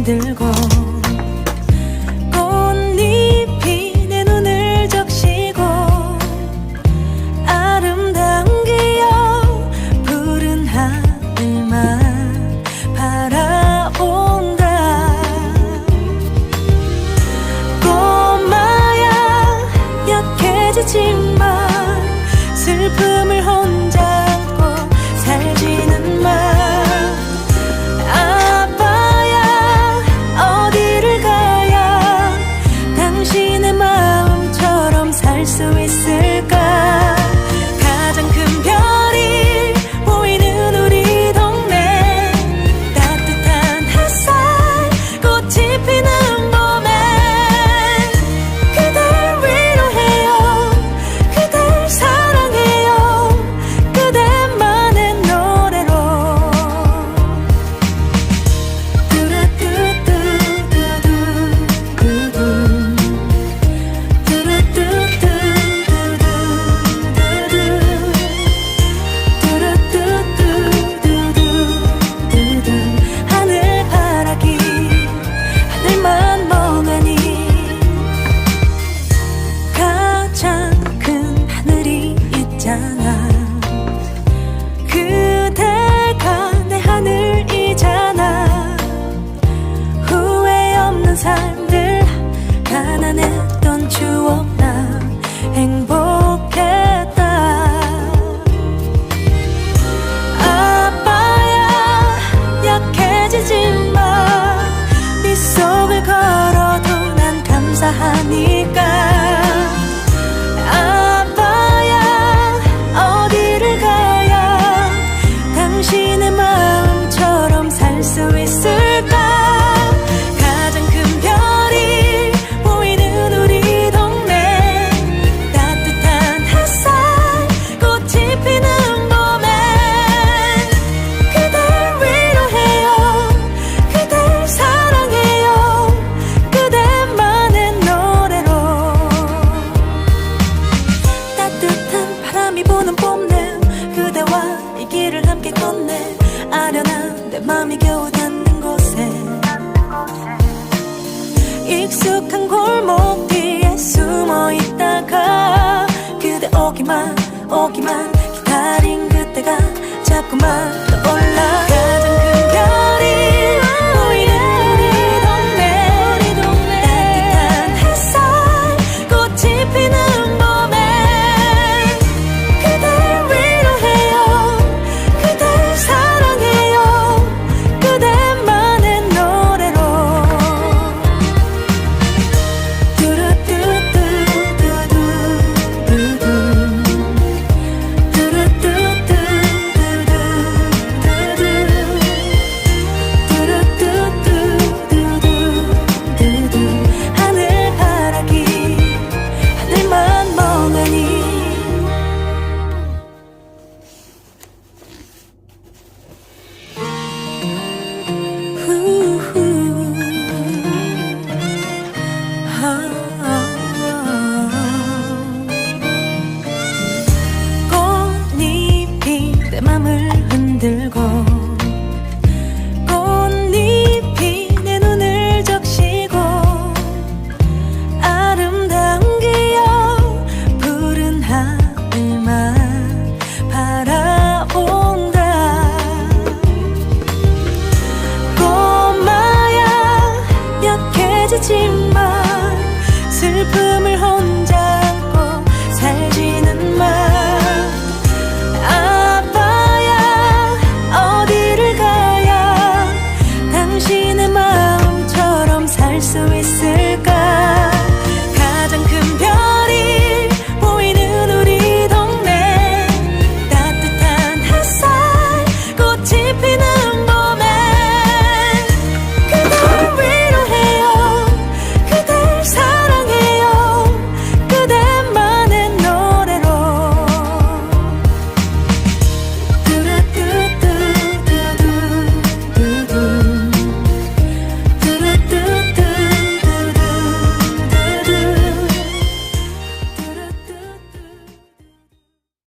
힘들고 하니 저기 건네. 아련한 내 맘이 겨우 닿는 곳에. 익숙한 골목 뒤에 숨어 있다가 그대 오기만 오기만 기다린 그때가 자꾸만